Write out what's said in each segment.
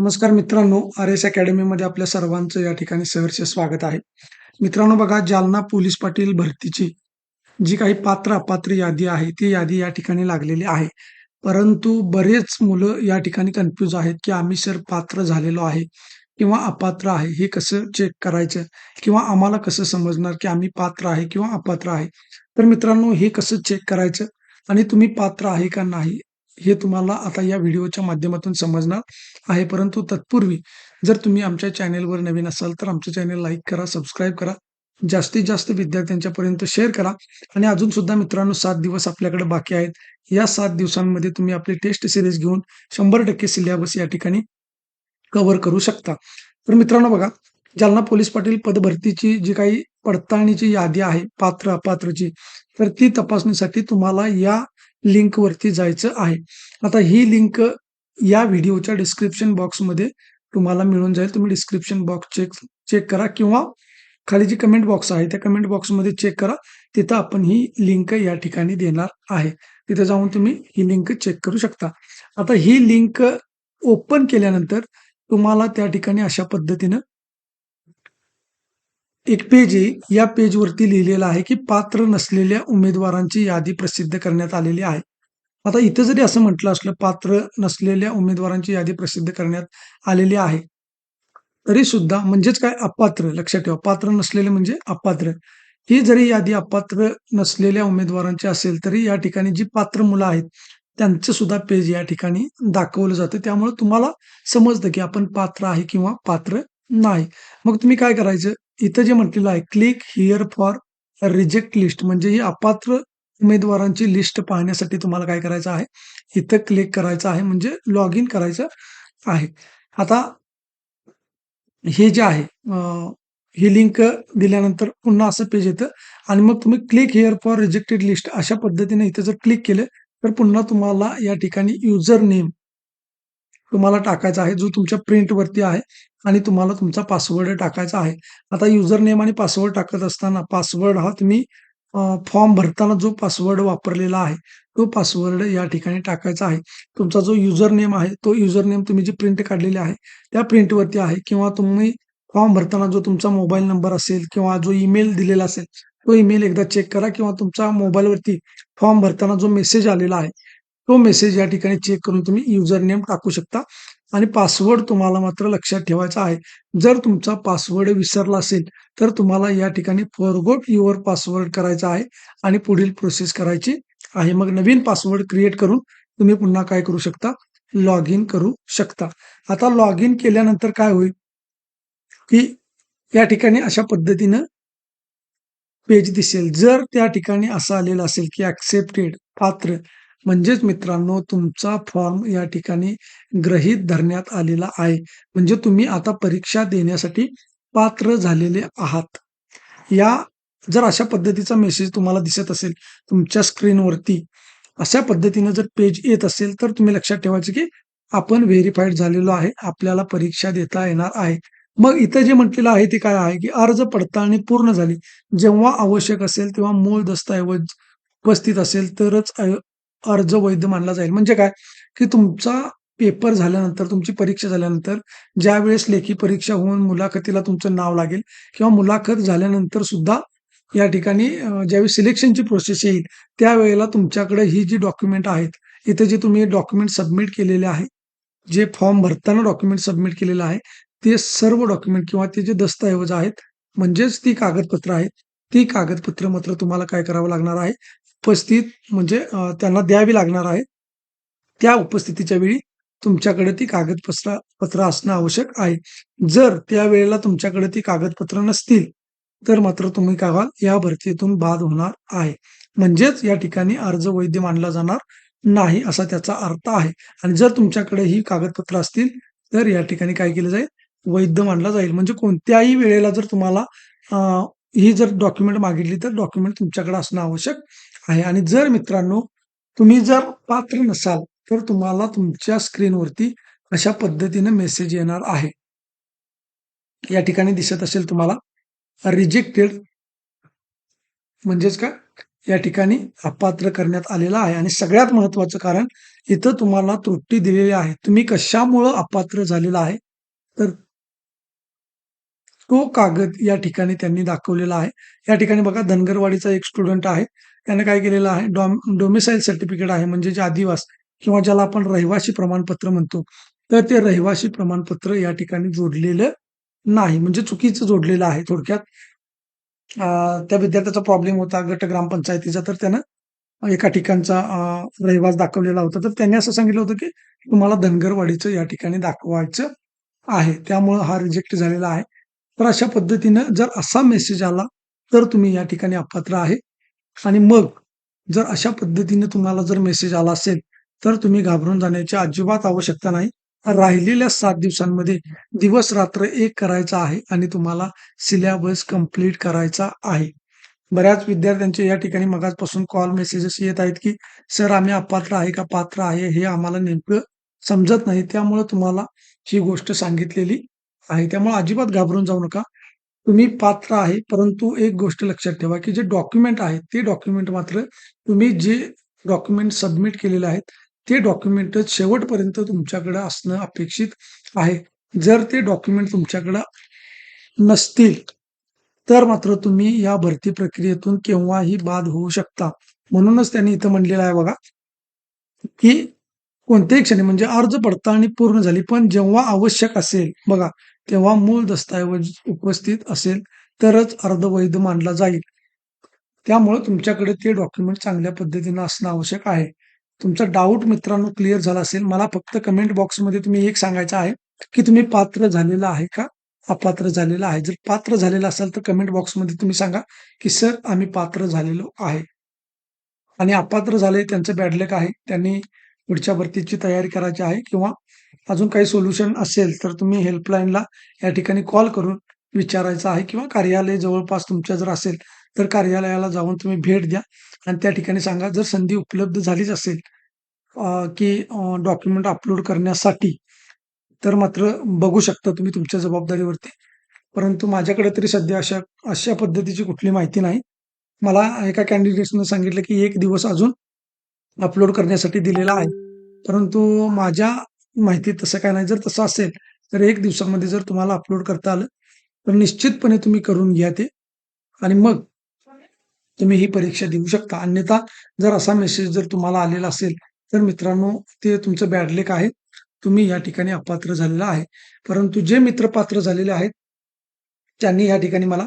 नमस्कार मित्रांनो R S अकॅडमीमध्ये आपल्या सर्वांचं या ठिकाणी सहर्ष स्वागत आहे. मित्रांनो बघा जालना पोलीस पाटील भरतीची जी काही पात्र अपात्र यादी आहे ती यादी या ठिकाणी लागलेली आहे. परंतु बरेच मुलं या ठिकाणी कन्फ्यूज आहेत की आम्ही सर पात्र झालेलो आहे किंवा अपात्र आहे हे कसं चेक करायचं? किंवा आम्हाला कसं समजणार की आम्ही पात्र आहे किंवा अपात्र आहे? तर मित्रांनो हे कसं चेक करायचं? आणि तुम्ही पात्र आहे का नाही? हे तुम्हाला आता या व्हिडिओच्या माध्यमातून समजणार आहे. परंतु तत्पूर्वी जर तुम्ही आमच्या चॅनेलवर नवीन असाल तर आमचं चॅनेल लाईक करा सबस्क्राईब करा जास्तीत जास्त विद्यार्थ्यांच्यापर्यंत शेअर करा आणि अजून सुद्धा मित्रांनो सात दिवस आपल्याकडे बाकी आहेत. या सात दिवसांमध्ये तुम्ही आपली टेस्ट सिरीज घेऊन शंभर टक्के सिलेबस या ठिकाणी कव्हर करू शकता. तर मित्रांनो बघा जालना पोलीस पाटील पदभरतीची जी काही पडताळणीची यादी आहे पात्र अपात्रची तर ती तपासणीसाठी तुम्हाला या लिंक वरती जायचं आहे. आता ही लिंक या व्हिडिओच्या डिस्क्रिप्शन बॉक्समध्ये तुम्हाला मिळून जाईल. तुम्ही डिस्क्रिप्शन बॉक्स चेक चेक करा किंवा खाली जी कमेंट बॉक्स आहे त्या कमेंट बॉक्समध्ये चेक करा. तिथं आपण ही लिंक या ठिकाणी देणार आहे. तिथे जाऊन तुम्ही ही लिंक चेक करू शकता. आता ही लिंक ओपन केल्यानंतर तुम्हाला त्या ठिकाणी अशा पद्धतीनं एक पेज आहे. या पेजवरती लिहिलेलं आहे की पात्र नसलेल्या उमेदवारांची यादी प्रसिद्ध करण्यात आलेली आहे. आता इथं जरी असं म्हटलं असलं पात्र नसलेल्या उमेदवारांची यादी प्रसिद्ध करण्यात आलेली आहे. तरी सुद्धा म्हणजेच काय? अपात्र. लक्षात ठेवा. पात्र नसलेले म्हणजे अपात्र. ही जरी यादी अपात्र नसलेल्या उमेदवारांची असेल तरी या ठिकाणी जी पात्र मुलं आहेत त्यांचं सुद्धा पेज या ठिकाणी दाखवलं जातं. त्यामुळे तुम्हाला समजतं की आपण पात्र आहे किंवा पात्र नाही. मग तुम्ही काय करायचं? इथं जे म्हटलेलं आहे click here for reject list म्हणजे ही अपात्र उमेदवारांची लिस्ट पाहण्यासाठी तुम्हाला काय करायचं आहे? इथं क्लिक करायचं आहे म्हणजे लॉग इन करायचं आहे. आता हे जे आहे ही लिंक दिल्यानंतर पुन्हा असं पेज येतं आणि मग तुम्ही click here for rejected list अशा पद्धतीने इथं जर क्लिक केलं तर पुन्हा तुम्हाला या ठिकाणी युजर नेम तुम्हाला टाकायचा आहे जो तुमच्या प्रिंटवरती आहे. आणि तुम्हाला तुमचा पासवर्ड टाकायचा आहे. आता युजर नेम आणि पासवर्ड टाकत असताना पासवर्ड हा तुम्ही फॉर्म भरताना जो पासवर्ड वापरलेला आहे तो पासवर्ड या ठिकाणी टाकायचा आहे. तुमचा जो युजर नेम आहे तो युजर नेम तुम्ही जी प्रिंट काढलेली आहे त्या प्रिंटवरती आहे किंवा तुम्ही फॉर्म भरताना जो तुमचा मोबाईल नंबर असेल किंवा जो ईमेल दिलेला असेल तो ईमेल एकदा चेक करा किंवा तुमचा मोबाईलवरती फॉर्म भरताना जो मेसेज आलेला आहे तो मेसेज या ठिकाणी चेक करून तुम्ही युजर नेम टाकू शकता. आणि पासवर्ड तुम्हाला मात्र लक्षात ठेवायचा आहे. जर तुमचा पासवर्ड विसरला असेल तर तुम्हाला या ठिकाणी फॉरगोट युअर पासवर्ड करायचा आहे आणि पुढील प्रोसेस करायची आहे. मग नवीन पासवर्ड क्रिएट करून तुम्ही पुन्हा काय करू शकता? लॉग इन करू शकता. आता लॉग इन केल्यानंतर काय होईल? की या ठिकाणी अशा पद्धतीनं पेज दिसेल. जर त्या ठिकाणी असं आलेलं असेल की ऍक्सेप्टेड पात्र म्हणजेच मित्रांनो तुमचा फॉर्म या ठिकाणी ग्रहित धरण्यात आलेला आहे. म्हणजे तुम्ही आता परीक्षा देण्यासाठी पात्र झालेले आहात. या जर अशा पद्धतीचा मेसेज तुम्हाला दिसत असेल तुमच्या स्क्रीनवरती अशा पद्धतीनं जर पेज येत असेल तर तुम्ही लक्षात ठेवायचं की आपण व्हेरीफाईड झालेलो आहे. आपल्याला परीक्षा देता येणार आहे. मग इथं जे म्हटलेलं आहे ते काय आहे की अर्ज पडताळणी पूर्ण झाली. जेव्हा आवश्यक असेल तेव्हा मूळ दस्तऐवज उपस्थित असेल तरच अर्ज वैध मानला जाईल. म्हणजे काय? की तुमचा पेपर झाल्यानंतर तुमची परीक्षा झाल्यानंतर ज्या वेळेस लेखी परीक्षा होऊन मुलाखतीला तुमचं नाव लागेल किंवा मुलाखत झाल्यानंतर सुद्धा या ठिकाणी ज्यावेळी सिलेक्शनची प्रोसेस येईल त्यावेळेला तुमच्याकडे ही जी डॉक्युमेंट आहेत इथे जे तुम्ही डॉक्युमेंट सबमिट केलेले आहे जे फॉर्म भरताना डॉक्युमेंट सबमिट केलेलं आहे ते सर्व डॉक्युमेंट किंवा ते जे दस्तऐवज आहेत म्हणजेच ती कागदपत्र आहेत ती कागदपत्र मात्र तुम्हाला काय करावं लागणार आहे? उपस्थित म्हणजे त्यांना द्यावी लागणार आहे. त्या उपस्थितीच्या वेळी तुमच्याकडे ती कागदपत्र पत्र असणं आवश्यक आहे. जर त्या वेळेला तुमच्याकडे ती कागदपत्र नसतील तर मात्र तुम्ही काय व्हाल या भरतीतून बाद होणार आहे. म्हणजेच या ठिकाणी अर्ज वैध मानला जाणार नाही असा त्याचा अर्थ आहे. आणि जर तुमच्याकडे ही कागदपत्र असतील तर या ठिकाणी काय केलं जाईल? वैध मानला जाईल. म्हणजे कोणत्याही वेळेला जर तुम्हाला ही जर डॉक्युमेंट मागितली तर डॉक्युमेंट तुमच्याकडे असणं आवश्यक आहे. आणि जर मित्रांनो तुम्ही जर पात्र नसाल तर तुम्हाला तुमच्या स्क्रीनवरती अशा पद्धतीने मेसेज येणार आहे. या ठिकाणी दिसत असेल तुम्हाला रिजेक्टेड म्हणजेच का? या ठिकाणी अपात्र करण्यात आलेला आहे. आणि सगळ्यात महत्वाचं कारण इथं तुम्हाला त्रुटी दिलेली आहे. तुम्ही कशामुळं अपात्र झालेला आहे? तर तो कागद या ठिकाणी त्यांनी दाखवलेला आहे. या ठिकाणी बघा धनगरवाडीचा एक स्टुडंट आहे. त्याने काय केलेलं आहे? डॉम डोमिसाईल सर्टिफिकेट आहे म्हणजे जे आदिवास किंवा ज्याला आपण रहिवासी प्रमाणपत्र म्हणतो तर ते रहिवासी प्रमाणपत्र या ठिकाणी जोडलेलं नाही. म्हणजे चुकीचं जोडलेलं आहे थोडक्यात. त्या विद्यार्थ्याचा प्रॉब्लेम होता गट ग्रामपंचायतीचा तर त्यानं एका ठिकाणचा रहिवास दाखवलेला होता. तर त्यांनी असं सांगितलं होतं की तुम्हाला धनगरवाडीचं या ठिकाणी दाखवायचं आहे. त्यामुळं हा रिजेक्ट झालेला आहे. तर अशा पद्धतीनं जर असा मेसेज आला तर तुम्ही या ठिकाणी अपात्र आहे. आणि मग जर अशा पद्धतीने तुम्हाला जर मेसेज आला असेल तर तुम्ही घाबरून जाण्याची अजिबात आवश्यकता नाही. राहिलेल्या सात दिवसांमध्ये दिवस रात्र एक करायचा आहे आणि तुम्हाला सिलेबस कंप्लीट करायचा आहे. बऱ्याच विद्यार्थ्यांचे या ठिकाणी मगाचपासून कॉल मेसेजेस येत आहेत की सर आम्ही अपात्र आहे का? पात्र आहे? हे आम्हाला नेमकं समजत नाही. त्यामुळे तुम्हाला ही गोष्ट सांगितलेली आहे. त्यामुळे अजिबात घाबरून जाऊ नका. तुम्ही पात्र आहे परंतु एक गोष्ट लक्षात ठेवा की जे डॉक्युमेंट आहेत ते डॉक्युमेंट मात्र तुम्ही जे डॉक्युमेंट सबमिट केलेले आहेत ते डॉक्युमेंट शेवटपर्यंत तुमच्याकडे असणं अपेक्षित आहे. जर ते डॉक्युमेंट तुमच्याकडं नसतील तर मात्र तुम्ही या भरती प्रक्रियेतून केव्हाही बाद होऊ शकता. म्हणूनच त्यांनी इथं म्हणलेलं आहे बघा की कोणत्याही क्षणी म्हणजे अर्ज पडताळणी पूर्ण झाली पण जेव्हा आवश्यक असेल बघा तेव्हा मूळ दस्तऐवज उपस्थित असेल तरच अर्धवैध मानला जाईल. त्यामुळे तुमच्याकडे ते डॉक्युमेंट चांगल्या पद्धतीनं असणं आवश्यक आहे. तुमचा डाऊट मित्रांनो क्लिअर झाला असेल मला फक्त कमेंट बॉक्समध्ये तुम्ही एक सांगायचं आहे की तुम्ही पात्र झालेला आहे का? अपात्र झालेला आहे. जर पात्र झालेला असाल तर कमेंट बॉक्समध्ये तुम्ही सांगा की सर आम्ही पात्र झालेलो आहे. आणि अपात्र झाले त्यांचं बॅडलक आहे त्यांनी पुढच्या भरतीची तयारी करायची आहे किंवा अजून काही सोल्युशन असेल तर तुम्ही हेल्पलाईनला या ठिकाणी कॉल करून विचारायचं आहे किंवा कार्यालय जवळपास तुमच्या जर असेल तर कार्यालयाला जाऊन तुम्ही भेट द्या आणि त्या ठिकाणी सांगा जर संधी उपलब्ध झालीच असेल की डॉक्युमेंट अपलोड करण्यासाठी तर मात्र बघू शकता तुम्ही तुमच्या जबाबदारीवरती. परंतु माझ्याकडे तरी सध्या अशा अशा पद्धतीची कुठली माहिती नाही. मला एका कॅन्डिडेटने सांगितलं की एक दिवस अजून अपलोड करण्यासाठी दिलेला आहे. परंतु माझ्या माहिती तसं काय नाही. जर तसं असेल तर एक दिवसामध्ये जर तुम्हाला अपलोड करता आलं तर निश्चितपणे तुम्ही करून घ्या ते. आणि मग तुम्ही ही परीक्षा देऊ शकता. अन्यथा जर असा मेसेज जर तुम्हाला आलेला असेल तर मित्रांनो ते तुमचं बॅडलेक आहे. तुम्ही या ठिकाणी अपात्र झालेला आहे. परंतु जे मित्र पात्र झालेले आहेत त्यांनी या ठिकाणी मला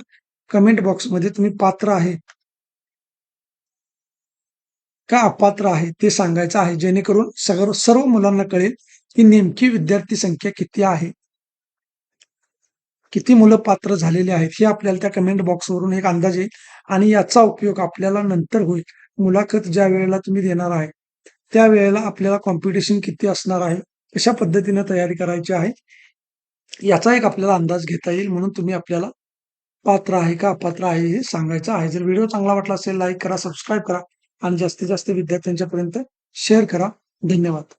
कमेंट बॉक्समध्ये तुम्ही पात्र आहे. का अपात्र आहे ते सांगायचं आहे. जेणेकरून सगळं सर्व मुलांना कळेल. की नेमकी विद्यार्थी संख्या किती आहे? किती मुलं पात्र झालेली आहेत? हे आपल्याला त्या कमेंट बॉक्सवरून एक अंदाज येईल आणि याचा उपयोग आपल्याला नंतर होईल. मुलाखत ज्या वेळेला तुम्ही देणार आहे त्या वेळेला आपल्याला कॉम्पिटिशन किती असणार आहे कशा पद्धतीने तयारी करायची आहे याचा एक आपल्याला अंदाज घेता येईल म्हणून तुम्ही आपल्याला पात्र आहे का अपात्र आहे हे सांगायचं आहे. जर व्हिडिओ चांगला वाटला असेल लाईक करा सबस्क्राईब करा आणि जास्तीत जास्त विद्यार्थ्यांच्यापर्यंत शेअर करा. धन्यवाद.